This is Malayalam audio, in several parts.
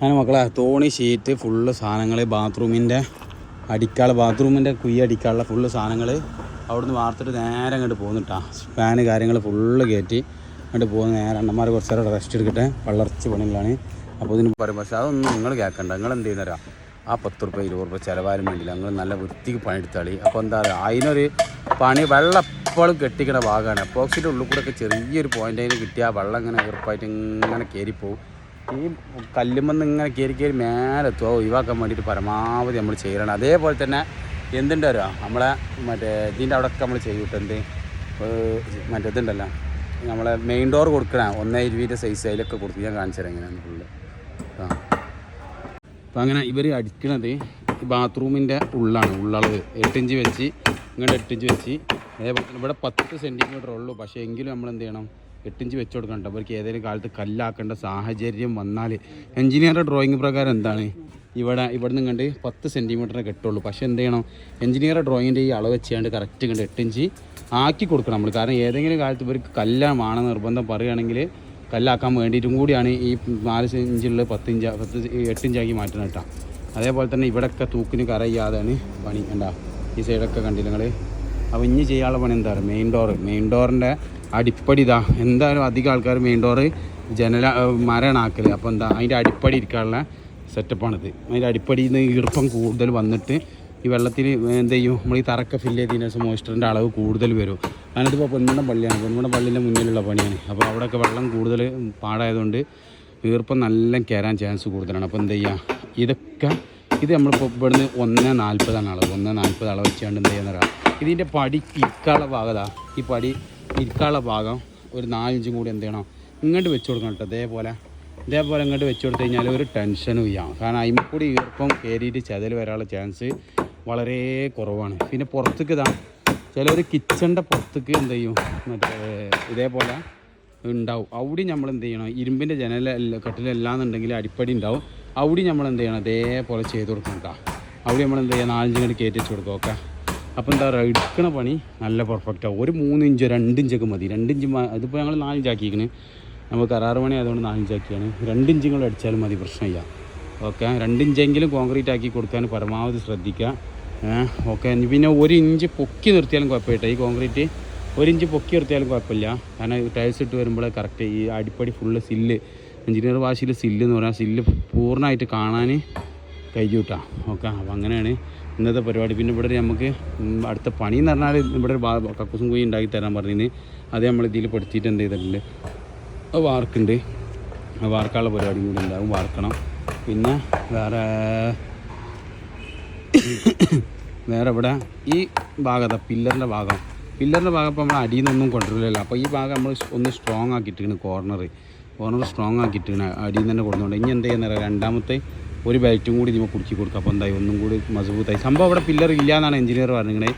അങ്ങനെ മക്കളെ തോണി ഷീറ്റ് ഫുള്ള് സാധനങ്ങൾ ബാത്റൂമിന്റെ അടിക്കാള ബാത്റൂമിന്റെ കുയ്യ അടിക്കാനുള്ള ഫുള്ള് സാധനങ്ങൾ അവിടുന്ന് വാർത്തിട്ട് നേരെ അങ്ങോട്ട് പോകുന്നിട്ടാ ഫാന് കാര്യങ്ങൾ ഫുള്ള് കയറ്റി അങ്ങോട്ട് പോകുന്ന നേരെ അണ്ണന്മാർ കുറച്ച് നേരം റെസ്റ്റ് എടുക്കട്ടെ. വളർച്ച പണികളാണ്. അപ്പോൾ ഇതിന് പറയും പക്ഷേ അതൊന്നും നിങ്ങൾ കേൾക്കണ്ട. നിങ്ങൾ എന്ത് ചെയ്യുന്നവരാ ആ പത്ത് റുപ്യ ഇരുപത് റുപ്യ ചിലവാരും വേണ്ടില്ല. നിങ്ങൾ നല്ല വൃത്തിക്ക് പണിയെടുത്താളി. അപ്പോൾ എന്താ പറയുക അതിനൊരു പണി വെള്ളം എപ്പോഴും കെട്ടിക്കണ ഭാഗമാണ് എപ്പോക്സിന്റെ ഉള്ളിൽ കൂടെ ഒക്കെ ചെറിയൊരു പോയിന്റ് അതിന് കിട്ടിയാൽ വെള്ളം ഇങ്ങനെ ഉറപ്പായിട്ട് ഇങ്ങനെ കയറിപ്പോവും ഈ കല്ലുമെന്ന് ഇങ്ങനെ കയറി കയറി മേലെത്തുക ഒഴിവാക്കാൻ വേണ്ടിയിട്ട് പരമാവധി നമ്മൾ ചെയ്യണം അതേപോലെ തന്നെ എന്തുണ്ട് അറിയോ? നമ്മളെ മറ്റേ ഇതിന്റെ അവിടെയൊക്കെ നമ്മൾ ചെയ്യൂട്ടോ എന്ത്? മറ്റേ ഇതുണ്ടല്ലോ. നമ്മളെ മെയിൻ ഡോർ കൊടുക്കണ. ഒന്നേ ഇരുപതിന്റെ സൈസ് അതിലൊക്കെ കൊടുത്ത് ഞാൻ കാണിച്ചു തരാം എങ്ങനെയാണ് ഫുള്ള് ആ. അപ്പം അങ്ങനെ ഇവർ അടിക്കണത് ബാത്റൂമിന്റെ ഉള്ളാണ്. ഉള്ളളവ് എട്ടിഞ്ച് വെച്ച് ഇങ്ങോട്ട് എട്ടിഞ്ച് വെച്ച്. അതേപോലെ ഇവിടെ പത്ത് സെന്റിമീറ്റർ ഉള്ളൂ. പക്ഷേ എങ്കിലും നമ്മൾ എന്ത് ചെയ്യണം? എട്ടിഞ്ച് വെച്ച് കൊടുക്കണം ട്ടോ. അവർക്ക് ഏതെങ്കിലും കാലത്ത് കല്ലാക്കേണ്ട സാഹചര്യം വന്നാൽ എഞ്ചിനീയറുടെ ഡ്രോയിങ് പ്രകാരം എന്താണ്? ഇവിടെ ഇവിടെ നിന്ന് കണ്ട് പത്ത് സെന്റിമീറ്ററേ കെട്ടുള്ളൂ പക്ഷേ എന്ത് ചെയ്യണം? എഞ്ചിനീയറുടെ ഡ്രോയിങ്ങിന്റെ ഈ അളവ് വെച്ചാണ്ട് കറക്റ്റ് കണ്ട് എട്ടിഞ്ച് ആക്കി കൊടുക്കണം നമ്മൾ. കാരണം ഏതെങ്കിലും കാലത്ത് ഇവർക്ക് കല്ലാണ് നിർബന്ധം പറയുകയാണെങ്കിൽ കല്ലാക്കാൻ വേണ്ടിയിട്ടും കൂടിയാണ് ഈ നാല് ഇഞ്ചുള്ള പത്ത് ഇഞ്ച് പത്ത് എട്ടിഞ്ചാക്കി മാറ്റണം കേട്ടോ. അതേപോലെ തന്നെ ഇവിടെയൊക്കെ തൂക്കിന് കറയ്യാതെയാണ് പണി. കണ്ട ഈ സൈഡൊക്കെ കണ്ടില്ല നിങ്ങൾ അപ്പോൾ ഇനി ചെയ്യാനുള്ള പണി എന്താ പറയുക? മെയിൻ ഡോറ് മെയിൻ ഡോറിന്റെ അടിപ്പടി ഇതാ എന്തായാലും അധികം ആൾക്കാർ മെയിൻ ജനല മരമാണ് ആക്കൽ അപ്പോൾ എന്താ അതിന്റെ അടിപ്പടി ഇരിക്കാനുള്ള സെറ്റപ്പാണിത് അതിന്റെ അടിപ്പടിയിൽ നിന്ന് ഈർപ്പം കൂടുതൽ വന്നിട്ട് ഈ വെള്ളത്തിൽ എന്ത് ചെയ്യും? നമ്മൾ ഈ തറക്ക ഫില്ല് ചെയ്തതിന് ശേഷം മോയിസ്റ്ററിന്റെ അളവ് കൂടുതൽ വരും. അതിനകത്തിപ്പോൾ പൊന്മുണ്ടം പള്ളിയാണ്. പൊന്മുണ്ടം പള്ളിന്റെ മുന്നിലുള്ള പണിയാണ്. അപ്പോൾ അവിടെയൊക്കെ വെള്ളം കൂടുതൽ പാടായതുകൊണ്ട് ഈർപ്പം നല്ല കയറാൻ ചാൻസ് കൂടുതലാണ്. അപ്പോൾ എന്ത് ചെയ്യുക ഇതൊക്കെ ഇത് നമ്മളിപ്പോൾ ഇവിടുന്ന് ഒന്ന് നാൽപ്പതാണ് അളവ്. ഒന്ന് നാൽപ്പത് അളവ് വെച്ചുകൊണ്ട് എന്ത് ചെയ്യുന്നതാണ് ഇതിന്റെ പടി ഇരിക്കാനുള്ള ഭാഗതാണ് ഈ പടി ഇരിക്കാനുള്ള ഭാഗം ഒരു നാലിഞ്ചും കൂടി എന്ത് ചെയ്യണം? ഇങ്ങോട്ട് വെച്ച് കൊടുക്കണം കേട്ടോ ഇതേപോലെ. ഇതേപോലെ ഇങ്ങോട്ട് വെച്ച് കൊടുത്തു കഴിഞ്ഞാൽ ഒരു ടെൻഷനും ഇല്ല. കാരണം അതിൽ കൂടി ഈർപ്പം കയറിയിട്ട് ചതൽ വരാനുള്ള ചാൻസ് വളരെ കുറവാണ്. പിന്നെ പുറത്തേക്ക് ഇതാ ചിലർ കിച്ചണിന്റെ പുറത്തേക്ക് എന്ത് ചെയ്യും? മറ്റേ ഇതേപോലെ ഉണ്ടാവും. അവിടെ നമ്മൾ എന്ത് ചെയ്യണം? ഇരുമ്പിന്റെ ജനല കട്ടിലല്ലാന്നുണ്ടെങ്കിൽ അടിപ്പടി ഉണ്ടാവും. അവിടെ നമ്മൾ എന്ത് ചെയ്യണം? അതേപോലെ ചെയ്ത് കൊടുക്കണം കേട്ടോ. അവിടെ നമ്മൾ എന്ത് ചെയ്യുക നാലഞ്ച് ഇങ്ങോട്ട് കയറ്റി വെച്ച് കൊടുക്കുക ഓക്കെ? അപ്പോൾ എന്താ പറയുക എടുക്കണ പണി നല്ല പെർഫെക്റ്റാണ് ഒരു മൂന്ന് ഇഞ്ചോ രണ്ട് ഇഞ്ചൊക്കെ മതി. രണ്ട് ഇഞ്ച് ഇതിപ്പോൾ ഞങ്ങൾ നാലിഞ്ചാക്കിയിരിക്കണ് നമുക്ക് കരാറ് പണി ആയതുകൊണ്ട് നാലിഞ്ചാക്കിയാണ് രണ്ട് കൂടെ അടിച്ചാലും മതി പ്രശ്നമില്ല ഓക്കെ? രണ്ട് ഇഞ്ചെങ്കിലും കോൺക്രീറ്റ് ആക്കി കൊടുക്കാൻ പരമാവധി ശ്രദ്ധിക്കുക. ഓക്കെ? പിന്നെ ഒരു ഇഞ്ച് പൊക്കി നിർത്തിയാലും കുഴപ്പമില്ല. ഈ കോൺക്രീറ്റ് ഒരു ഇഞ്ച് പൊക്കി നിർത്തിയാലും കുഴപ്പമില്ല. കാരണം ടൈൽസ് ഇട്ട് വരുമ്പോൾ കറക്റ്റ് ഈ അടിപ്പടി ഫുള്ള് സില്ല് എഞ്ചിനീയർ ഭാഷയിൽ സില്ല് എന്ന് പറഞ്ഞാൽ സില്ല് പൂർണമായിട്ട് കാണാൻ കഴിഞ്ഞുട്ടാ ഓക്കെ അപ്പോൾ അങ്ങനെയാണ് ഇന്നത്തെ പരിപാടി. പിന്നെ ഇവിടെ നമുക്ക് അടുത്ത പണി എന്ന് പറഞ്ഞാൽ ഇവിടെ ഒരു കക്കൂസും കുഴി ഉണ്ടാക്കി തരാൻ പറഞ്ഞിന്. അത് നമ്മൾ ഇതിൽ പഠിച്ചിട്ട് എന്ത് ചെയ്തിട്ടുണ്ട്? അത് വാർക്കുണ്ട്. വാർക്കാനുള്ള പരിപാടിയും കൂടി ഉണ്ടാകും വാർക്കണം. പിന്നെ വേറെ വേറെ ഇവിടെ ഈ ഭാഗത്ത പില്ലറിന്റെ ഭാഗം. പില്ലറിന്റെ ഭാഗം ഇപ്പോൾ നമ്മൾ അടിയിൽ നിന്നൊന്നും കൊണ്ടുവരില്ലല്ലോ. അപ്പോൾ ഈ ഭാഗം നമ്മൾ ഒന്ന് സ്ട്രോങ് ആക്കിയിട്ടാണ് കോർണർ കോർണർ സ്ട്രോങ് ആക്കിയിട്ടാണ് അടിയിൽ നിന്ന് തന്നെ കൊടുക്കുന്നുണ്ട് ഇനി എന്ത് ചെയ്യുന്ന രണ്ടാമത്തെ ഒരു ബെൽറ്റും കൂടി ഇതിമ കുടുക്കി കൊടുക്കുക അപ്പോൾ എന്തായി ഒന്നും കൂടി മസബൂത്തായി സംഭവം അവിടെ പില്ലർ ഇല്ല എന്നാണ് എഞ്ചിനീയർ പറഞ്ഞിരിക്കണേ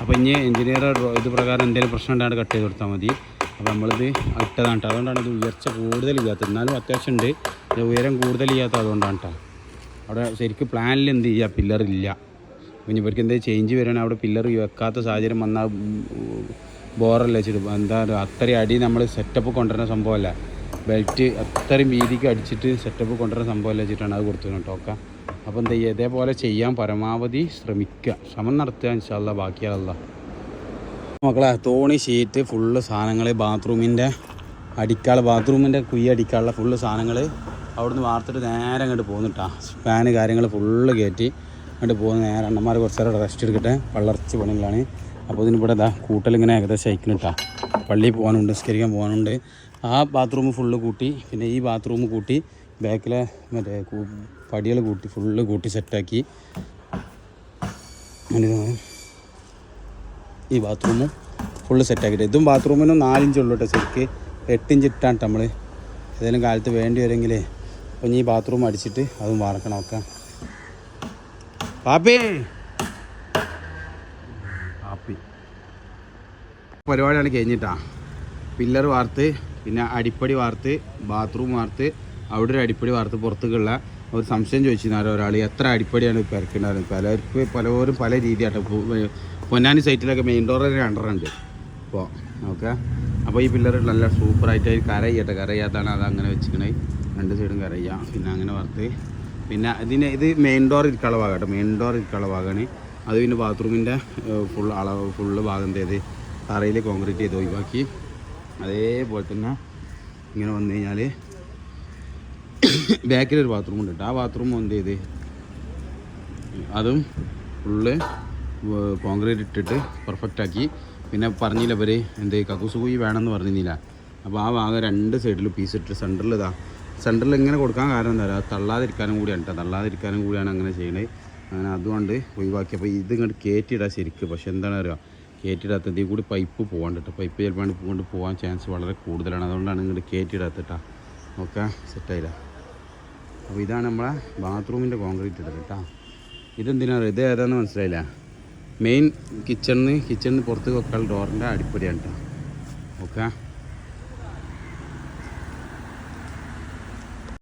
അപ്പോൾ ഇനി എഞ്ചിനീയർ ഇത് പ്രകാരം എന്തെങ്കിലും പ്രശ്നം ഉണ്ടായിട്ട് കട്ട് ചെയ്ത് കൊടുത്താൽ മതി അപ്പോൾ നമ്മളിത് ഇട്ടതാണ് കേട്ടോ അതുകൊണ്ടാണ് ഇത് ഉയർച്ച കൂടുതൽ ഇല്ലാത്തത് എന്നാലും അത്യാവശ്യം ഉണ്ട് ഇത് ഉയരം കൂടുതൽ ഇല്ലാത്ത അതുകൊണ്ടാണ് കേട്ടോ അവിടെ ശരിക്കും പ്ലാനിൽ എന്ത് ചെയ്യുക പില്ലർ ഇല്ല പിന്നെ ഇവർക്ക് എന്തെങ്കിലും ചേഞ്ച് വരികയാണെങ്കിൽ അവിടെ പില്ലർ വെക്കാത്ത സാഹചര്യം വന്നാൽ ബോറല്ല വെച്ചിട്ട് എന്താ പറയുക അത്രയും അടി നമ്മൾ സെറ്റപ്പ് കൊണ്ടുവരുന്ന സംഭവമല്ല ബെൽറ്റ് അത്രയും വീതിക്ക് അടിച്ചിട്ട് സെറ്റപ്പ് കൊണ്ടുവരുന്ന സംഭവമല്ല വെച്ചിട്ടാണ് അത് കൊടുത്തത് ടോക്ക അപ്പോൾ എന്താ ചെയ്യുക ഇതേപോലെ ചെയ്യാൻ പരമാവധി ശ്രമിക്കുക. ശ്രമം നടത്തുക ഇൻഷാല്ല ബാക്കിയല്ല മക്കളെ തോണി ഷീറ്റ് ഫുള്ള് സാധനങ്ങൾ ബാത്റൂമിന്റെ അടിക്കാൾ ബാത്റൂമിന്റെ കുയ്യ അടിക്കാനുള്ള ഫുള്ള് സാധനങ്ങൾ അവിടുന്ന് വാർത്തിട്ട് നേരെ അങ്ങോട്ട് പോകുന്നിട്ടാ ഫാന് കാര്യങ്ങൾ ഫുള്ള് കയറ്റി അങ്ങോട്ട് പോകുന്ന നേരെ അണ്ണന്മാർ കുറച്ച് നേരം റെസ്റ്റ് എടുക്കട്ടെ. വളർച്ച പണികളാണ്. അപ്പോൾ ഇതിന് ഇവിടെ ഇതാ കൂട്ടലിങ്ങനെ ഏകദേശം അയക്കുന്നിട്ടാ പള്ളിയിൽ പോകാനുണ്ട് നിസ്കരിക്കാൻ പോകാനുണ്ട് ആ ബാത്റൂം ഫുള്ള് കൂട്ടി പിന്നെ ഈ ബാത്റൂം കൂട്ടി ബാക്കിലെ മറ്റേ പടികൾ കൂട്ടി ഫുള്ള് കൂട്ടി സെറ്റാക്കി ഈ ബാത്റൂമും ഫുള്ള് സെറ്റാക്കിയിട്ട് ഇതും ബാത്റൂമിനും നാലിഞ്ച് ഉള്ളൂ കേട്ടോ ശരിക്ക് എട്ടിഞ്ച് ഇട്ടാണ് നമ്മൾ ഏതെങ്കിലും കാലത്ത് വേണ്ടി വരുമെങ്കിലേ അപ്പം ഈ ബാത്റൂം അടിച്ചിട്ട് അതും വാർക്കണം ഒക്കെ. പാപ്പി! പരിപാടിയാണ് കഴിഞ്ഞിട്ടാ. പില്ലർ വാർത്ത് പിന്നെ അടിപ്പടി വാർത്ത് ബാത്റൂം വാർത്ത് അവിടെ ഒരു അടിപ്പടി വാർത്ത് പുറത്തേക്കുള്ള ഒരു സംശയം ചോദിച്ചിരുന്നാലോ ഒരാൾ എത്ര അടിപ്പടിയാണ് ഇറക്കേണ്ടത് പലർക്ക് പലവരും പല രീതിയാട്ടോ. പൊന്നാനി സൈറ്റിലൊക്കെ മെയിൻ ഡോർ രണ്ടെണ്ണുണ്ട് അപ്പോൾ ഓക്കെ അപ്പോൾ ഈ പില്ലർ നല്ല സൂപ്പറായിട്ട് കര ചെയ്യട്ടെ. കര ചെയ്യാത്താണ് അത് അങ്ങനെ വെച്ചിരിക്കണേ. രണ്ട് സൈഡും കരയ്യ പിന്നെ അങ്ങനെ വറുത്ത് പിന്നെ ഇതിന് ഇത് മെയിൻ ഡോർ ഇരിക്കാനുള്ള മെയിൻ ഡോർ ഇരിക്കാനുള്ള ഭാഗമാണ് അത് പിന്നെ ബാത്റൂമിന്റെ ഫുൾ അളവ് ഫുള്ള് ഭാഗം തേത് തറയിൽ കോൺക്രീറ്റ് ചെയ്ത് ഒഴിവാക്കി. അതേപോലെ തന്നെ ഇങ്ങനെ വന്നു കഴിഞ്ഞാൽ ബാക്കിലൊരു ബാത്റൂം ഉണ്ട് ആ ബാത്റൂം എന്ത് ചെയ്ത്? അതും ഫുള്ള് കോൺക്രീറ്റ് ഇട്ടിട്ട് പെർഫെക്റ്റ് ആക്കി. പിന്നെ പറഞ്ഞില്ല ഇവർ എന്ത് കക്കൂസുകുയി വേണമെന്ന് പറഞ്ഞില്ല അപ്പോൾ ആ ഭാഗം രണ്ട് സൈഡിൽ പീസ് ഇട്ട് സെന്ററിൽ ഇതാ. സെന്ററിൽ ഇങ്ങനെ കൊടുക്കാൻ കാരണം എന്താ പറയുക? തള്ളാതിരിക്കാനും കൂടിയാണ് കേട്ടോ. തള്ളാതിരിക്കാനും കൂടിയാണ് അങ്ങനെ ചെയ്യണത്. അങ്ങനെ അതുകൊണ്ട് ഒഴിവാക്കി. അപ്പോൾ ഇത് ഇങ്ങോട്ട് കയറ്റിയിടാൻ ശരിക്ക്. പക്ഷെ എന്താണ് അറിയുക കയറ്റിയിടാത്ത ഇതിൽ കൂടി പൈപ്പ് പോകാണ്ട് കേട്ടോ പൈപ്പ് ചിലപ്പോൾ കൊണ്ട് പോകാൻ ചാൻസ് വളരെ കൂടുതലാണ്. അതുകൊണ്ടാണ് ഇങ്ങോട്ട് കയറ്റിയിടാത്തിട്ടാ ഓക്കെ സെറ്റായില്ല അപ്പോൾ ഇതാണ് നമ്മളെ ബാത്റൂമിന്റെ കോൺക്രീറ്റ് ഇട്ടത് കേട്ടോ ഇതെന്തിനാണ് ഇത് ഏതാണെന്ന് മനസ്സിലായില്ല. മെയിൻ കിച്ചണിന് കിച്ചണിന് പുറത്ത് വെക്കാൻ ഡോറിന്റെ അടിപ്പടിയാണ് കേട്ടോ ഓക്കെ